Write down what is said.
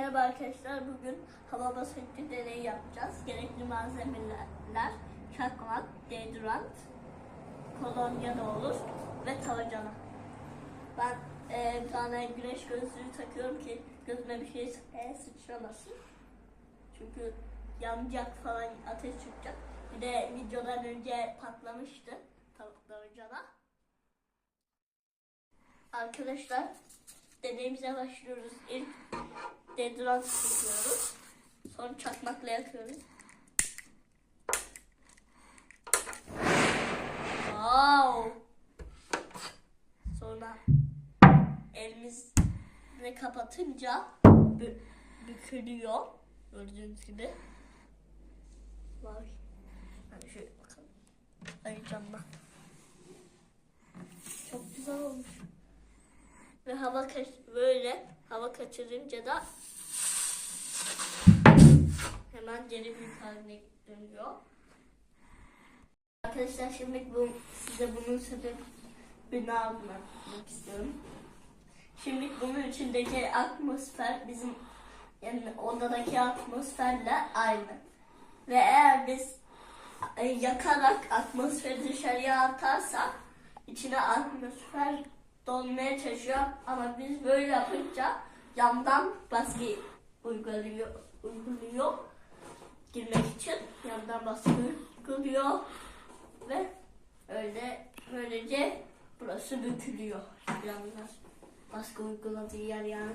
Merhaba arkadaşlar. Bugün hava basıncı deneyi yapacağız. Gerekli malzemeler çakmak, deodorant, kolonya da olur ve tavacana. Ben e, bir tane güneş gözlüğü takıyorum ki gözüme bir şey e, sıçramasın. Çünkü yanacak falan ateş çıkacak. Bir de videodan önce patlamıştı tavacana. Arkadaşlar deneyimize başlıyoruz. İlk deodorant sıkıyoruz. Sonra çakmakla yakıyoruz. Wow. Sonra elimizle kapatınca bü- bükülüyor. Gördüğünüz gibi. Vay. Hadi şöyle bakalım. Ayıcamla. Çok güzel olmuş. Ve hava böyle hava kaçırınca da hemen geri büyük haline dönüyor. Arkadaşlar şimdi bu size bunun sebebini anlatmak istiyorum. Şimdi bunun içindeki atmosfer bizim yani odadaki atmosferle aynı. Ve eğer biz e, yakarak atmosferi dışarıya atarsak içine atmosfer dolmaya çalışıyor ama biz böyle yapınca yandan baskı uyguluyor, uyguluyor girmek için yandan baskı uyguluyor ve öyle böylece burası bükülüyor yanlar baskı uyguladığı yer yani.